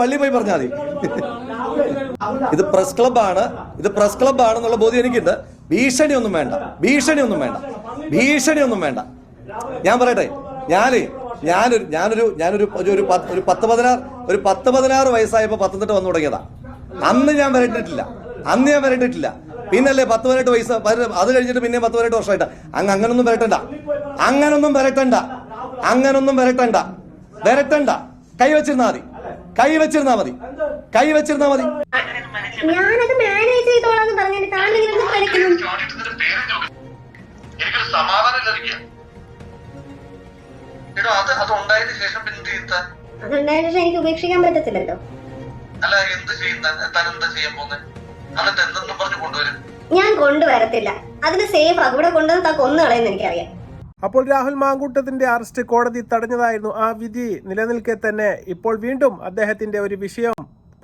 വള്ളി പോയി പറഞ്ഞാൽ മതി. ഇത് പ്രസ് ക്ലബാണ് ഇത് പ്രസ് ക്ലബ്ബാണെന്നുള്ള ബോധ്യം എനിക്കുണ്ട്. ഭീഷണി ഒന്നും വേണ്ട. ഭീഷണി ഒന്നും വേണ്ട. ഭീഷണി ഒന്നും വേണ്ട. ഞാൻ പറയട്ടെ. ഞാനേ ഞാനൊരു ഞാനൊരു ഞാനൊരു ഒരു ഒരു പത്ത് പതിനാറ് ഒരു പത്ത് പതിനാറ് വയസ്സായപ്പോൾ പത്തനംതിട്ട വന്നു തുടങ്ങിയതാ. അന്ന് ഞാൻ വരട്ടിട്ടില്ല അന്ന് ഞാൻ വരട്ടിട്ടില്ല പിന്നല്ലേ പത്ത് പതിനെട്ട് വയസ്സ് അത് കഴിഞ്ഞിട്ട് പിന്നെ പത്ത് പതിനെട്ട് വർഷമായിട്ട്. അങ്ങ് അങ്ങനൊന്നും വരട്ടണ്ട. അങ്ങനൊന്നും വരട്ടണ്ട. അങ്ങനൊന്നും വരട്ടണ്ട. വരട്ടണ്ട. കൈ വെച്ചിരുന്നാ മതി. കൈ വെച്ചിരുന്നാ മതി. കൈ വെച്ചിരുന്നാ മതി. ഞാനത് മാനേജ് ചെയ്തോളാന്ന് പറഞ്ഞു താൻ ഇങ്ങനെ കളിക്കുന്നു എനിക്കൊരു സമാധാനം ഇല്ലാതിരിക്കുക എടോ അത് അത് ഉണ്ടായതിനു ശേഷം പിന്നെ എന്ത് ചെയ്യുന്ന അതുണ്ടായ ശേഷം എനിക്ക് ഉപേക്ഷിക്കാൻ പറ്റത്തില്ലല്ലോ. അല്ല എന്ത് ചെയ്യുന്ന? താൻ എന്താ ചെയ്യാൻ പോകുന്നത് എന്നിട്ട് എന്തെന്നും പറഞ്ഞു കൊണ്ടുവരും? ഞാൻ കൊണ്ടുവരത്തില്ല. അതിന് സേഫ് അവിടെ കൊണ്ടുവന്ന് താ കൊന്നു കളയെന്ന് എനിക്കറിയാം. അപ്പോൾ രാഹുൽ മാങ്കൂട്ടത്തിന്റെ അറസ്റ്റ് കോടതി തടഞ്ഞതായിരുന്നു ആ വിധി. നിലനിൽക്കെ തന്നെ ഇപ്പോൾ വീണ്ടും അദ്ദേഹത്തിന്റെ ഒരു വിഷയം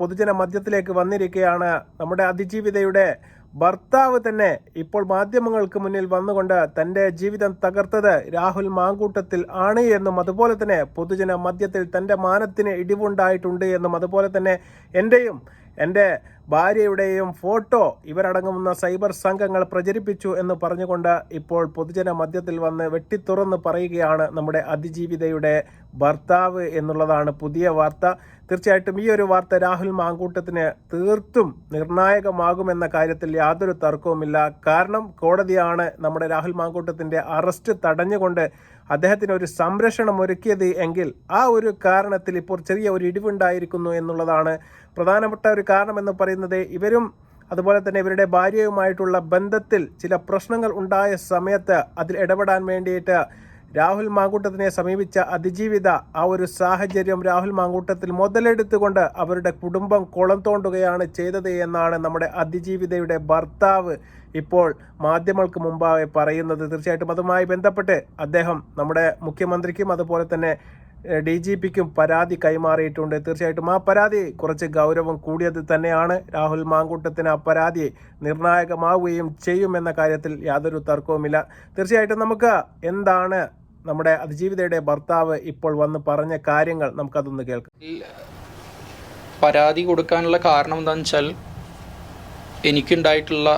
പൊതുജന മധ്യത്തിലേക്ക് വന്നിരിക്കുകയാണ്. നമ്മുടെ അതിജീവിതയുടെ ഭർത്താവ് തന്നെ ഇപ്പോൾ മാധ്യമങ്ങൾക്ക് മുന്നിൽ വന്നുകൊണ്ട് തന്റെ ജീവിതം തകർത്തത് രാഹുൽ മാങ്കൂട്ടത്തിൽ ആണ് എന്നും അതുപോലെ തന്നെ പൊതുജന മധ്യത്തിൽ തന്റെ മാനത്തിന് ഇടിവുണ്ടായിട്ടുണ്ട് എന്നും അതുപോലെ തന്നെ എന്റെയും എന്റെ ഭാര്യയുടെയും ഫോട്ടോ ഇവരടങ്ങുന്ന സൈബർ സംഘങ്ങൾ പ്രചരിപ്പിച്ചു എന്ന് പറഞ്ഞുകൊണ്ട് ഇപ്പോൾ പൊതുജന മധ്യത്തിൽ വന്ന് വെട്ടിത്തുറന്ന് പറയുകയാണ് നമ്മുടെ അതിജീവിതയുടെ ഭർത്താവ് എന്നുള്ളതാണ് പുതിയ വാർത്ത. തീർച്ചയായിട്ടും ഈ ഒരു വാർത്ത രാഹുൽ മാങ്കൂട്ടത്തിന് തീർത്തും നിർണായകമാകുമെന്ന കാര്യത്തിൽ യാതൊരു തർക്കവുമില്ല. കാരണം കോടതിയാണ് നമ്മുടെ രാഹുൽ മാങ്കൂട്ടത്തിന്റെ അറസ്റ്റ് തടഞ്ഞുകൊണ്ട് അദ്ദേഹത്തിന് ഒരു സംരക്ഷണം ഒരുക്കിയത് എങ്കിൽ ആ ഒരു കാരണത്തിൽ ഇപ്പോൾ ചെറിയ ഒരു ഇടിവുണ്ടായിരിക്കുന്നു എന്നുള്ളതാണ് പ്രധാനപ്പെട്ട ഒരു കാരണമെന്ന് പറയുന്നത്. ഇവരും അതുപോലെ തന്നെ ഇവരുടെ ഭാര്യയുമായിട്ടുള്ള ബന്ധത്തിൽ ചില പ്രശ്നങ്ങൾ ഉണ്ടായ സമയത്ത് അതിൽ ഇടപെടാൻ വേണ്ടിയിട്ട് രാഹുൽ മാങ്കൂട്ടത്തിനെ സമീപിച്ച അതിജീവിത ആ ഒരു സാഹചര്യം രാഹുൽ മാങ്കൂട്ടത്തിൽ മുതലെടുത്തുകൊണ്ട് അവരുടെ കുടുംബം കുളം തോണ്ടുകയാണ് ചെയ്തത് എന്നാണ് നമ്മുടെ അതിജീവിതയുടെ ഭർത്താവ് ഇപ്പോൾ മാധ്യമങ്ങൾക്ക് മുമ്പാകെ പറയുന്നത്. തീർച്ചയായിട്ടും അതുമായി ബന്ധപ്പെട്ട് അദ്ദേഹം നമ്മുടെ മുഖ്യമന്ത്രിക്കും അതുപോലെ തന്നെ ഡി ജി പിക്കും പരാതി കൈമാറിയിട്ടുണ്ട്. തീർച്ചയായിട്ടും ആ പരാതി കുറച്ച് ഗൗരവം കൂടിയത് തന്നെയാണ്. രാഹുൽ മാങ്കൂട്ടത്തിന് ആ പരാതി നിർണായകമാവുകയും ചെയ്യുമെന്ന കാര്യത്തിൽ യാതൊരു തർക്കവുമില്ല. തീർച്ചയായിട്ടും നമുക്ക് എന്താണ് നമ്മുടെ അതിജീവിതയുടെ ഭർത്താവ് ഇപ്പോൾ വന്ന് പറഞ്ഞ കാര്യങ്ങൾ നമുക്കതൊന്ന് കേൾക്കാം. പരാതി കൊടുക്കാനുള്ള കാരണം എന്താണെന്ന് വെച്ചാൽ എനിക്കുണ്ടായിട്ടുള്ള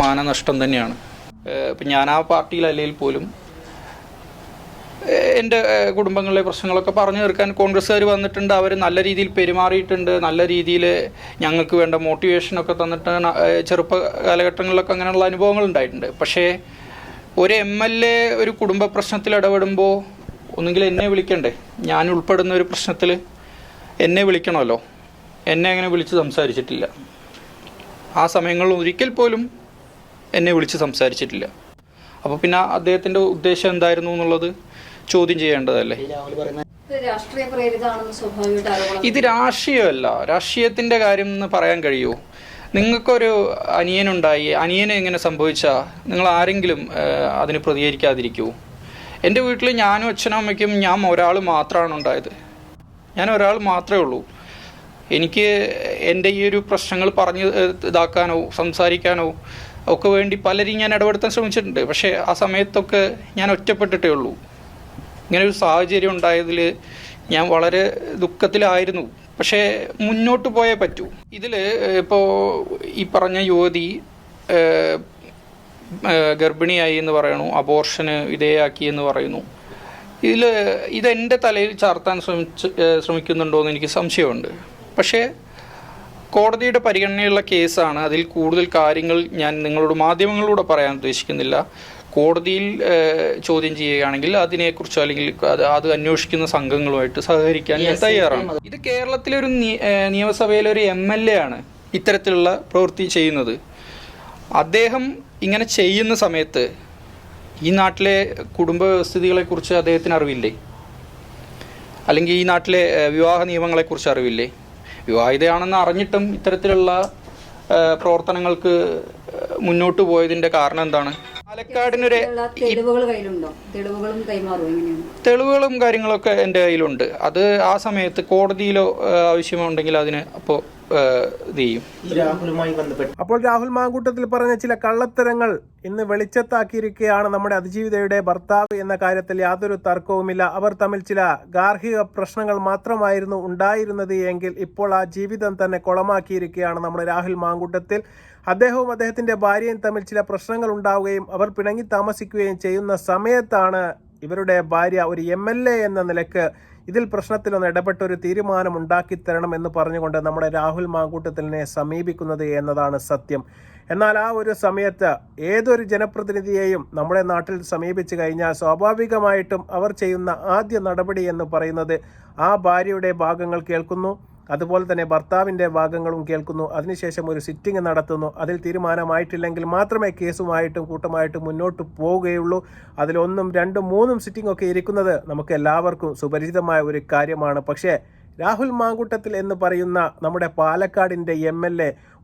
മാനനഷ്ടം തന്നെയാണ്. ഇപ്പം ഞാൻ ആ പാർട്ടിയിലല്ലെങ്കിൽ പോലും എന്റെ കുടുംബങ്ങളിലെ പ്രശ്നങ്ങളൊക്കെ പറഞ്ഞു തീർക്കാൻ കോൺഗ്രസ്സുകാർ വന്നിട്ടുണ്ട്. അവർ നല്ല രീതിയിൽ പെരുമാറിയിട്ടുണ്ട്. നല്ല രീതിയിൽ ഞങ്ങൾക്ക് വേണ്ട മോട്ടിവേഷനൊക്കെ തന്നിട്ട് ചെറുപ്പ കാലഘട്ടങ്ങളിലൊക്കെ അങ്ങനെയുള്ള അനുഭവങ്ങൾ ഉണ്ടായിട്ടുണ്ട്. പക്ഷേ ഒരു എം എൽ എ ഒരു കുടുംബ പ്രശ്നത്തിൽ ഇടപെടുമ്പോൾ ഒന്നുകിൽ എന്നെ വിളിക്കണ്ടേ? ഞാൻ ഉൾപ്പെടുന്ന ഒരു പ്രശ്നത്തിൽ എന്നെ വിളിക്കണമല്ലോ. എന്നെ അങ്ങനെ വിളിച്ച് സംസാരിച്ചിട്ടില്ല. ആ സമയങ്ങളിൽ ഒരിക്കൽ പോലും എന്നെ വിളിച്ച് സംസാരിച്ചിട്ടില്ല. അപ്പോൾ പിന്നെ അദ്ദേഹത്തിന്റെ ഉദ്ദേശം എന്തായിരുന്നു എന്നുള്ളത് ചോദ്യം ചെയ്യേണ്ടതല്ലേ? ഇത് രാഷ്ട്രീയമല്ല. രാഷ്ട്രീയത്തിന്റെ കാര്യം എന്ന് പറയാൻ കഴിയുമോ നിങ്ങൾക്കൊരു അനിയനുണ്ടായി. അനിയന് ഇങ്ങനെ സംഭവിച്ചാൽ നിങ്ങൾ ആരെങ്കിലും അതിന് പ്രതികരിക്കാതിരിക്കൂ. എന്റെ വീട്ടിൽ ഞാനും അച്ഛനും അമ്മയ്ക്കും ഞാൻ ഒരാൾ മാത്രമാണ് ഉണ്ടായത്. ഞാൻ ഒരാൾ മാത്രമേ ഉള്ളൂ. എനിക്ക് എന്റെ ഈ ഒരു പ്രശ്നങ്ങൾ പറഞ്ഞ് ഇതാക്കാനോ സംസാരിക്കാനോ ഒക്കെ വേണ്ടി പലരെയും ഞാൻ ഇടപെടുത്താൻ ശ്രമിച്ചിട്ടുണ്ട്. പക്ഷേ ആ സമയത്തൊക്കെ ഞാൻ ഒറ്റപ്പെട്ടിട്ടേ ഉള്ളൂ. ഇങ്ങനെ ഒരു സാഹചര്യം ഉണ്ടായതിൽ ഞാൻ വളരെ ദുഃഖത്തിലായിരുന്നു. പക്ഷേ മുന്നോട്ട് പോയേ പറ്റൂ. ഇതിൽ ഇപ്പോൾ ഈ പറഞ്ഞ യുവതി ഗർഭിണിയായി എന്ന് പറയണു അബോർഷന് വിധേയാക്കി എന്ന് പറയുന്നു. ഇതിൽ ഇതെന്റെ തലയിൽ ചാർത്താൻ ശ്രമിച്ച് ശ്രമിക്കുന്നുണ്ടോ എന്ന് എനിക്ക് സംശയമുണ്ട്. പക്ഷേ കോടതിയുടെ പരിഗണനയുള്ള കേസാണ് അതിൽ കൂടുതൽ കാര്യങ്ങൾ ഞാൻ നിങ്ങളോട് മാധ്യമങ്ങളിലൂടെ പറയാൻ ഉദ്ദേശിക്കുന്നില്ല. കോടതിയിൽ ചോദ്യം ചെയ്യുകയാണെങ്കിൽ അതിനെക്കുറിച്ച് അല്ലെങ്കിൽ അത് അത് അന്വേഷിക്കുന്ന സംഘങ്ങളുമായിട്ട് സഹകരിക്കാൻ ഞാൻ തയ്യാറാണ്. ഇത് കേരളത്തിലെ ഒരു നിയമസഭയിലെ ഒരു എം എൽ എ ആണ് ഇത്തരത്തിലുള്ള പ്രവൃത്തി ചെയ്യുന്നത്. അദ്ദേഹം ഇങ്ങനെ ചെയ്യുന്ന സമയത്ത് ഈ നാട്ടിലെ കുടുംബ വ്യവസ്ഥിതികളെക്കുറിച്ച് അദ്ദേഹത്തിന് അറിവില്ലേ? അല്ലെങ്കിൽ ഈ നാട്ടിലെ വിവാഹ നിയമങ്ങളെക്കുറിച്ച് അറിവില്ലേ? വിവാഹിതയാണെന്ന് അറിഞ്ഞിട്ടും ഇത്തരത്തിലുള്ള പ്രവർത്തനങ്ങൾക്ക് മുന്നോട്ട് പോയതിന്റെ കാരണം എന്താണ്? പാലക്കാടിനൊരു തെളിവുകൾ കയ്യിലുണ്ടോ? തെളിവുകളും കൈമാറും എങ്ങനെയാണ്? തെളിവുകളും കാര്യങ്ങളൊക്കെ എന്റെ കയ്യിലുണ്ട്. അത് ആ സമയത്ത് കോടതിയിലോ ആവശ്യമുണ്ടെങ്കിൽ അതിന് അപ്പോൾ ഇത് ചെയ്യും. അപ്പോൾ രാഹുൽ മാങ്കൂട്ടത്തിൽ പറഞ്ഞ ചില കള്ളത്തരങ്ങൾ ഇന്ന് വെളിച്ചത്താക്കിയിരിക്കുകയാണ് നമ്മുടെ അതിജീവിതയുടെ ഭർത്താവ് എന്ന കാര്യത്തിൽ യാതൊരു തർക്കവുമില്ല. അവർ തമ്മിൽ ചില ഗാർഹിക പ്രശ്നങ്ങൾ മാത്രമായിരുന്നു ഉണ്ടായിരുന്നത് എങ്കിൽ ഇപ്പോൾ ആ ജീവിതം തന്നെ കുളമാക്കിയിരിക്കുകയാണ് നമ്മുടെ രാഹുൽ മാങ്കൂട്ടത്തിൽ. അദ്ദേഹവും അദ്ദേഹത്തിന്റെ ഭാര്യയും തമ്മിൽ ചില പ്രശ്നങ്ങൾ ഉണ്ടാവുകയും അവർ പിണങ്ങി താമസിക്കുകയും ചെയ്യുന്ന സമയത്താണ് ഇവരുടെ ഭാര്യ ഒരു എം എൽ എ എന്ന നിലയ്ക്ക് ഇതിൽ പ്രശ്നത്തിലൊന്ന് ഇടപെട്ട ഒരു തീരുമാനം ഉണ്ടാക്കിത്തരണം എന്ന് പറഞ്ഞുകൊണ്ട് നമ്മുടെ രാഹുൽ മാങ്കൂട്ടത്തിനെ സമീപിക്കുന്നത് എന്നതാണ് സത്യം. എന്നാൽ ആ ഒരു സമയത്ത് ഏതൊരു ജനപ്രതിനിധിയെയും നമ്മുടെ നാട്ടിൽ സമീപിച്ചു കഴിഞ്ഞാൽ സ്വാഭാവികമായിട്ടും അവർ ചെയ്യുന്ന ആദ്യ നടപടി എന്ന് പറയുന്നത് ആ ഭാര്യയുടെ ഭാഗങ്ങൾ കേൾക്കുന്നു. അതുപോലെ തന്നെ ഭർത്താവിന്റെ ഭാഗങ്ങളും കേൾക്കുന്നു. അതിനുശേഷം ഒരു സിറ്റിംഗ് നടത്തുന്നു. അതിൽ തീരുമാനമായിട്ടില്ലെങ്കിൽ മാത്രമേ കേസുമായിട്ടും കൂട്ടമായിട്ടും മുന്നോട്ട് പോവുകയുള്ളൂ. അതിലൊന്നും രണ്ടും മൂന്നും സിറ്റിംഗ് ഒക്കെ ഇരിക്കുന്നത് നമുക്ക് എല്ലാവർക്കും സുപരിചിതമായ ഒരു കാര്യമാണ്. പക്ഷേ രാഹുൽ മാങ്കുട്ടത്തിൽ എന്ന് പറയുന്ന നമ്മുടെ പാലക്കാടിന്റെ എം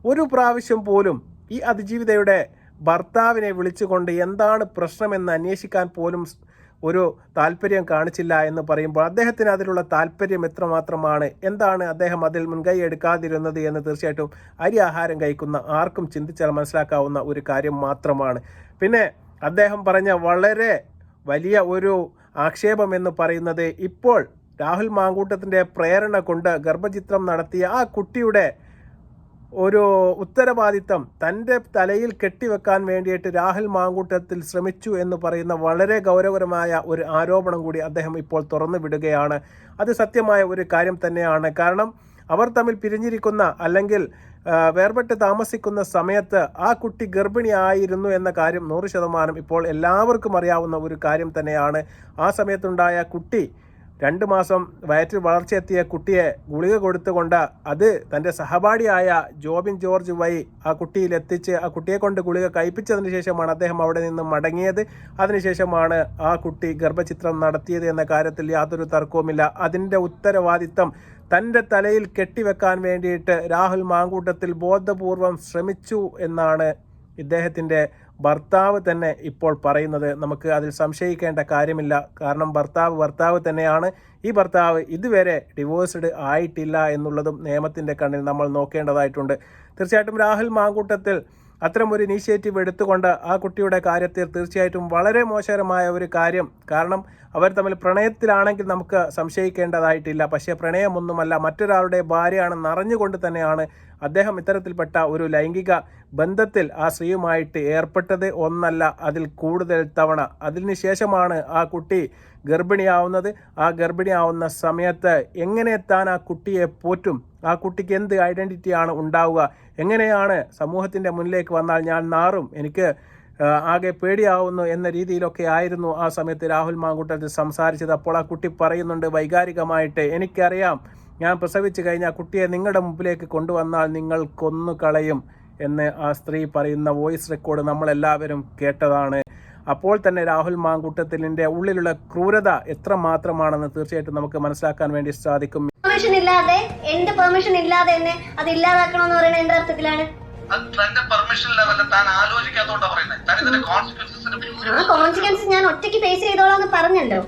ഒരു പ്രാവശ്യം പോലും ഈ അതിജീവിതയുടെ ഭർത്താവിനെ വിളിച്ചുകൊണ്ട് എന്താണ് പ്രശ്നമെന്ന് അന്വേഷിക്കാൻ പോലും ഒരു താല്പര്യം കാണിച്ചില്ല എന്ന് പറയുമ്പോൾ അദ്ദേഹത്തിന് അതിലുള്ള താല്പര്യം എത്രമാത്രമാണ്? എന്താണ് അദ്ദേഹം അതിൽ മുൻകൈ എടുക്കാതിരുന്നത് എന്ന് തീർച്ചയായിട്ടും അരി ആഹാരം കഴിക്കുന്ന ആർക്കും ചിന്തിച്ചാൽ മനസ്സിലാക്കാവുന്ന ഒരു കാര്യം മാത്രമാണ്. പിന്നെ അദ്ദേഹം പറഞ്ഞ വളരെ വലിയ ഒരു ആക്ഷേപം എന്ന് പറയുന്നത് ഇപ്പോൾ രാഹുൽ മാങ്കൂട്ടത്തിന്റെ പ്രേരണ കൊണ്ട് ഗർഭചിത്രം നടത്തിയ ആ കുട്ടിയുടെ ഒരു ഉത്തരവാദിത്തം തന്റെ തലയിൽ കെട്ടിവെക്കാൻ വേണ്ടിയിട്ട് രാഹുൽ മാങ്കൂട്ടത്തിൽ ശ്രമിച്ചു എന്ന് പറയുന്ന വളരെ ഗൗരവകരമായ ഒരു ആരോപണം കൂടി അദ്ദേഹം ഇപ്പോൾ തുറന്നു വിടുകയാണ്. അത് സത്യമായ ഒരു കാര്യം തന്നെയാണ്. കാരണം അവർ തമ്മിൽ പിരിഞ്ഞിരിക്കുന്ന അല്ലെങ്കിൽ വേർപെട്ട് താമസിക്കുന്ന സമയത്ത് ആ കുട്ടി ഗർഭിണിയായിരുന്നു എന്ന കാര്യം നൂറ് ശതമാനം ഇപ്പോൾ എല്ലാവർക്കും അറിയാവുന്ന ഒരു കാര്യം തന്നെയാണ്. ആ സമയത്തുണ്ടായ കുട്ടി രണ്ട് മാസം വയറ്റിൽ വളർച്ചയെത്തിയ കുട്ടിയെ ഗുളിക കൊടുത്തുകൊണ്ട് അത് തന്റെ സഹപാഠിയായ ജോബിൻ ജോർജ് വൈ ആ കുട്ടിയിൽ എത്തിച്ച് ആ കുട്ടിയെ കൊണ്ട് ഗുളിക കഴിപ്പിച്ചതിന് ശേഷമാണ് അദ്ദേഹം അവിടെ നിന്ന് മടങ്ങിയത്. അതിനുശേഷമാണ് ആ കുട്ടി ഗർഭചിത്രം നടത്തിയത് എന്ന കാര്യത്തിൽ യാതൊരു തർക്കവുമില്ല. അതിന്റെ ഉത്തരവാദിത്തം തന്റെ തലയിൽ കെട്ടിവെക്കാൻ വേണ്ടിയിട്ട് രാഹുൽ മാങ്കൂട്ടത്തിൽ ബോധപൂർവം ശ്രമിച്ചു എന്നാണ് ഇദ്ദേഹത്തിന്റെ ഭർത്താവ് തന്നെ ഇപ്പോൾ പറയുന്നത് നമുക്ക് അതിൽ സംശയിക്കേണ്ട കാര്യമില്ല. കാരണം ഭർത്താവ് ഭർത്താവ് തന്നെയാണ്. ഈ ഭർത്താവ് ഇതുവരെ ഡിവോഴ്സ്ഡ് ആയിട്ടില്ല എന്നുള്ളതും നിയമത്തിന്റെ കണ്ണിൽ നമ്മൾ നോക്കേണ്ടതായിട്ടുണ്ട്. തീർച്ചയായിട്ടും രാഹുൽ മാങ്കൂട്ടത്തിൽ അത്തരം ഒരു ഇനീഷ്യേറ്റീവ് എടുത്തുകൊണ്ട് ആ കുട്ടിയുടെ കാര്യത്തിൽ തീർച്ചയായിട്ടും വളരെ മോശകരമായ ഒരു കാര്യം. കാരണം അവർ തമ്മിൽ പ്രണയത്തിലാണെങ്കിൽ നമുക്ക് സംശയിക്കേണ്ടതായിട്ടില്ല. പക്ഷേ പ്രണയമൊന്നുമല്ല മറ്റൊരാളുടെ ഭാര്യയാണെന്ന് അറിഞ്ഞുകൊണ്ട് തന്നെയാണ് അദ്ദേഹം ഇത്തരത്തിൽപ്പെട്ട ഒരു ലൈംഗിക ബന്ധത്തിൽ ആ സ്ത്രീയുമായിട്ട് ഏർപ്പെട്ടത് ഒന്നല്ല അതിൽ കൂടുതൽ തവണ. അതിനുശേഷമാണ് ആ കുട്ടി ഗർഭിണിയാവുന്നത്. ആ ഗർഭിണിയാവുന്ന സമയത്ത് എങ്ങനെ താൻ ആ കുട്ടിയെ പോറ്റും? ആ കുട്ടിക്ക് എന്ത് ഐഡന്റിറ്റിയാണ് ഉണ്ടാവുക? എങ്ങനെയാണ് സമൂഹത്തിന്റെ മുന്നിലേക്ക് വന്നാൽ ഞാൻ നാറും? എനിക്ക് ആകെ പേടിയാവുന്നു എന്ന രീതിയിലൊക്കെ ആയിരുന്നു ആ സമയത്ത് രാഹുൽ മാങ്കുട്ടത്തിൽ സംസാരിച്ചത്. അപ്പോൾ ആ കുട്ടി പറയുന്നുണ്ട് വൈകാരികമായിട്ട് എനിക്കറിയാം. ഞാൻ പ്രസവിച്ചു കഴിഞ്ഞാൽ കുട്ടിയെ നിങ്ങളുടെ മുമ്പിലേക്ക് കൊണ്ടുവന്നാൽ നിങ്ങൾ കൊന്നു കളയും എന്ന് ആ സ്ത്രീ പറയുന്ന വോയിസ് റെക്കോർഡ് നമ്മളെല്ലാവരും കേട്ടതാണ്. അപ്പോൾ തന്നെ രാഹുൽ മാങ്കുട്ടത്തിലിന്റെ ഉള്ളിലുള്ള ക്രൂരത എത്ര മാത്രമാണെന്ന് തീർച്ചയായിട്ടും നമുക്ക് മനസ്സിലാക്കാൻ വേണ്ടി സാധിക്കും. പെർമിഷൻ ഇല്ലാതെ എന്റെ പെർമിഷൻ ഇല്ലാതെ തന്നെ അത് ഇല്ലാതാക്കണമെന്ന് പറയുന്നത് എന്റെ അർത്ഥത്തിലാണ്. ആ കോൺസിക്വൻസ് ഞാൻ ഒറ്റയ്ക്ക് ഫേസ് ചെയ്തോളാം എന്ന് പറഞ്ഞല്ലോ.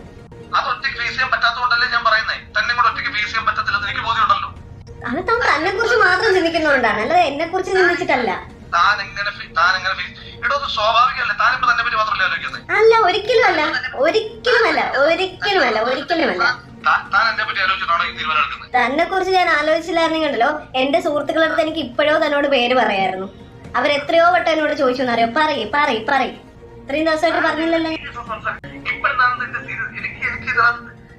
അത് ഒറ്റയ്ക്ക് ഫേസ് ചെയ്യാൻ പറ്റാത്തതുകൊണ്ടല്ലേ ഞാൻ പറയുന്നത് തന്നെ കൂടെ ഒറ്റയ്ക്ക് ഫേസ് ചെയ്യാൻ പറ്റത്തില്ലെന്ന് എനിക്ക് ബോധ്യമുണ്ടല്ലോ. അത് താൻ തന്നെ കുറിച്ച് മാത്രം ചിന്തിക്കുന്നതുകൊണ്ടാണ് അല്ലാതെ എന്നെ കുറിച്ച് ചിന്തിച്ചിട്ടല്ല. താൻ എങ്ങനെ താൻ എങ്ങനെ ഇടോ അത് സ്വാഭാവികമല്ലേ? ഇപ്പൊ തന്നെ പറ്റി മാത്രമല്ലേ ആലോചിക്കുന്നത് അല്ല ഒരിക്കലും അല്ല. ഒരിക്കലും അല്ല. ഒരിക്കലും അല്ല. ഒരിക്കലും അല്ല. താൻ താൻ തന്നെ കുറിച്ച് ഞാൻ ആലോചിച്ചില്ലായിരുന്നെങ്കിൽ ഉണ്ടല്ലോ എന്റെ സുഹൃത്തുക്കളുടെ അടുത്ത് എനിക്ക് ഇപ്പോഴോ തന്നോട് പേര് പറയായിരുന്നു. അവരെത്രയോ വട്ടം എന്നോട് ചോദിച്ചു എന്നറിയോ? പറയ് പറയ് പറയ്. ഇത്രയും ദിവസമായിട്ട് പറഞ്ഞില്ലല്ലോ.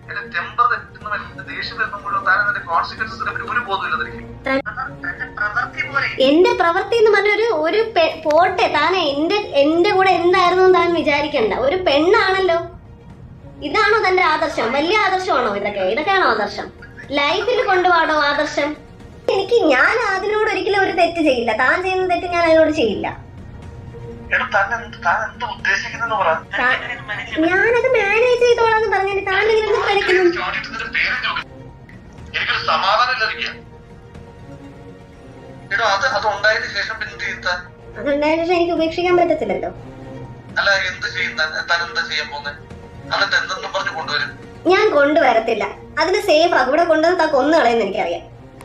എന്റെ ടെമ്പർ തെറ്റുന്ന ദേഷ്യം മുഴുവൻ താൻ അതിന്റെ കോൺസിക്വൻസസിനെ പറ്റി ഒരു ബോധമില്ല എന്റെ പ്രവൃത്തി എന്ന് പറഞ്ഞ ഒരു ഒരു പോട്ടെ താനെ എന്റെ എന്റെ കൂടെ എന്തായിരുന്നു താൻ വിചാരിക്കണ്ട. ഒരു പെണ്ണാണല്ലോ. ഇതാണോ തന്റെ ആദർശം? വലിയ ആദർശമാണോ ഇതൊക്കെ? ഇതൊക്കെയാണോ ആദർശം? ലൈഫിൽ കൊണ്ടുപോകണോ ആദർശം? എനിക്ക് ഞാൻ അതിനോട് ഒരിക്കലും ഒരു തെറ്റ് ചെയ്യില്ല. താൻ ചെയ്യുന്ന തെറ്റ് ഞാൻ അതിനോട് ചെയ്യില്ല. ഞാനത് മാനേജ് ചെയ്തോളാന്ന് പറഞ്ഞു താൻ എനിക്കൊരു സമാധാനം ഇല്ലാതിരിക്കുക എടോ അത് അത് ഉണ്ടായതിനു ശേഷം പിന്നെ അതുണ്ടായതിനു ശേഷം എനിക്ക് ഉപേക്ഷിക്കാൻ പറ്റത്തില്ലല്ലോ. അല്ല എന്ത് ചെയ്യുന്ന താൻ? താൻ എന്താ ചെയ്യാൻ പോകുന്നത് എന്നിട്ട് എന്തെന്നും പറഞ്ഞു കൊണ്ടുവരും. ഞാൻ കൊണ്ടുവരത്തില്ല. അതിന് സേഫ് അവിടെ കൊണ്ടുവന്ന് താ കൊന്നു കളയുന്ന എനിക്കറിയാം.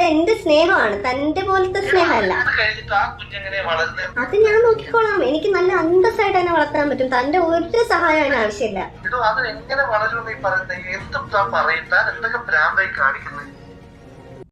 എന്റെ സ്നേഹമാണ്? തന്റെ പോലത്തെ സ്നേഹമല്ല. അത് ഞാൻ നോക്കിക്കോളാം. എനിക്ക് നല്ല അന്തസ്സായിട്ട് തന്നെ വളർത്താൻ പറ്റും. തന്റെ ഒരു സഹായം അതിന് ആവശ്യമില്ല. എങ്ങനെ വളരുമെന്ന് ഈ പറയുന്നത്? എന്തും താൻ പറയും താൻ എന്തൊക്കെ ഭ്രാന്തായി കാണിക്കുന്നത്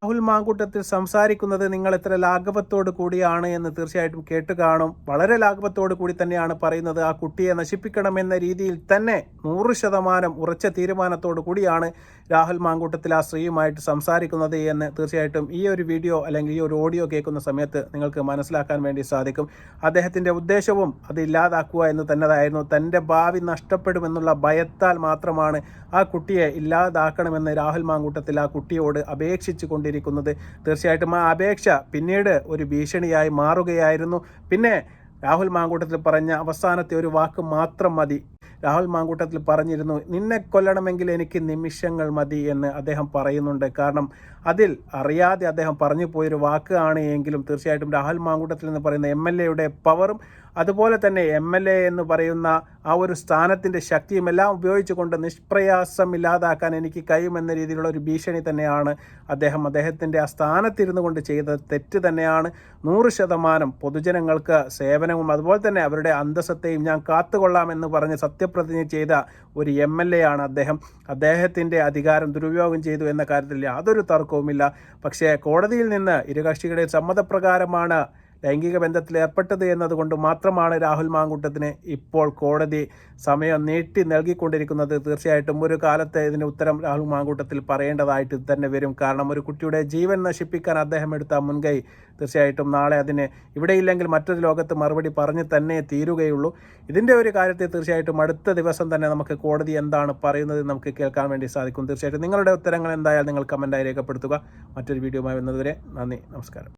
രാഹുൽ മാങ്കൂട്ടത്തിൽ സംസാരിക്കുന്നത് നിങ്ങൾ എത്ര ലാഘവത്തോട് കൂടിയാണ് എന്ന് തീർച്ചയായിട്ടും കേട്ട് കാണും. വളരെ ലാഘവത്തോട് കൂടി തന്നെയാണ് പറയുന്നത്. ആ കുട്ടിയെ നശിപ്പിക്കണമെന്ന രീതിയിൽ തന്നെ നൂറ് ശതമാനം ഉറച്ച തീരുമാനത്തോടു കൂടിയാണ് രാഹുൽ മാങ്കൂട്ടത്തിൽ ആ സ്ത്രീയുമായിട്ട് സംസാരിക്കുന്നത് എന്ന് തീർച്ചയായിട്ടും ഈ ഒരു വീഡിയോ അല്ലെങ്കിൽ ഈ ഒരു ഓഡിയോ കേൾക്കുന്ന സമയത്ത് നിങ്ങൾക്ക് മനസ്സിലാക്കാൻ വേണ്ടി സാധിക്കും. അദ്ദേഹത്തിന്റെ ഉദ്ദേശവും അത് ഇല്ലാതാക്കുക എന്ന് തന്നതായിരുന്നു. തന്റെ ഭാവി നഷ്ടപ്പെടുമെന്നുള്ള ഭയത്താൽ മാത്രമാണ് ആ കുട്ടിയെ ഇല്ലാതാക്കണമെന്ന് രാഹുൽ മാങ്കൂട്ടത്തിൽ ആ കുട്ടിയോട് അപേക്ഷിച്ചു കൊണ്ടിരിക്കുന്നത് തീർച്ചയായിട്ടും ആ അപേക്ഷ പിന്നീട് ഒരു ഭീഷണിയായി മാറുകയായിരുന്നു. പിന്നെ രാഹുൽ മാങ്കൂട്ടത്തിൽ പറഞ്ഞ അവസാനത്തെ ഒരു വാക്ക് മാത്രം മതി. രാഹുൽ മാങ്കൂട്ടത്തിൽ പറഞ്ഞിരുന്നു നിന്നെ കൊല്ലണമെങ്കിൽ എനിക്ക് നിമിഷങ്ങൾ മതി എന്ന് അദ്ദേഹം പറയുന്നുണ്ട്. കാരണം അതിൽ അറിയാതെ അദ്ദേഹം പറഞ്ഞു പോയൊരു വാക്കാണ് എങ്കിലും തീർച്ചയായിട്ടും രാഹുൽ മാങ്കൂട്ടത്തിൽ എന്ന് പറയുന്ന എം എൽ എയുടെ പവറും അതുപോലെ തന്നെ എം എൽ എ എന്ന് പറയുന്ന ആ ഒരു സ്ഥാനത്തിന്റെ ശക്തിയും എല്ലാം ഉപയോഗിച്ചുകൊണ്ട് നിഷ്പ്രയാസം ഇല്ലാതാക്കാൻ എനിക്ക് കഴിയുമെന്ന രീതിയിലുള്ള ഒരു ഭീഷണി തന്നെയാണ് അദ്ദേഹം അദ്ദേഹത്തിന്റെ ആ സ്ഥാനത്തിരുന്നു കൊണ്ട് ചെയ്ത തെറ്റ് തന്നെയാണ്. നൂറ് ശതമാനം പൊതുജനങ്ങൾക്ക് സേവനവും അതുപോലെ തന്നെ അവരുടെ അന്തസ്സത്തെയും ഞാൻ കാത്തുകൊള്ളാമെന്ന് പറഞ്ഞ് സത്യപ്രതിജ്ഞ ചെയ്ത ഒരു എം എൽ എ ആണ് അദ്ദേഹം. അദ്ദേഹത്തിന്റെ അധികാരം ദുരുപയോഗം ചെയ്തു എന്ന കാര്യത്തിൽ യാതൊരു തർക്കവുമില്ല. പക്ഷേ കോടതിയിൽ നിന്ന് ഇരുകക്ഷികളുടെ സമ്മതപ്രകാരമാണ് ലൈംഗിക ബന്ധത്തിൽ ഏർപ്പെട്ടത് എന്നതുകൊണ്ട് മാത്രമാണ് രാഹുൽ മാങ്കൂട്ടത്തിന് ഇപ്പോൾ കോടതി സമയം നീട്ടി നൽകിക്കൊണ്ടിരിക്കുന്നത്. തീർച്ചയായിട്ടും ഒരു കാലത്ത് ഇതിന് ഉത്തരം രാഹുൽ മാങ്കൂട്ടത്തിൽ പറയേണ്ടതായിട്ട് തന്നെ വരും. കാരണം ഒരു കുട്ടിയുടെ ജീവൻ നശിപ്പിക്കാൻ അദ്ദേഹം എടുത്ത മുൻകൈ തീർച്ചയായിട്ടും നാളെ അതിന് ഇവിടെയില്ലെങ്കിൽ മറ്റൊരു ലോകത്ത് മറുപടി പറഞ്ഞ് തന്നെ തീരുകയുള്ളൂ. ഇതിന്റെ ഒരു കാര്യത്തെ തീർച്ചയായിട്ടും അടുത്ത ദിവസം തന്നെ നമുക്ക് കോടതി എന്താണ് പറയുന്നത് നമുക്ക് കേൾക്കാൻ വേണ്ടി സാധിക്കും. തീർച്ചയായിട്ടും നിങ്ങളുടെ ഉത്തരങ്ങൾ എന്തായാലും നിങ്ങൾ കമന്റായി രേഖപ്പെടുത്തുക. മറ്റൊരു വീഡിയോയുമായി വന്നതുവരെ നന്ദി നമസ്കാരം.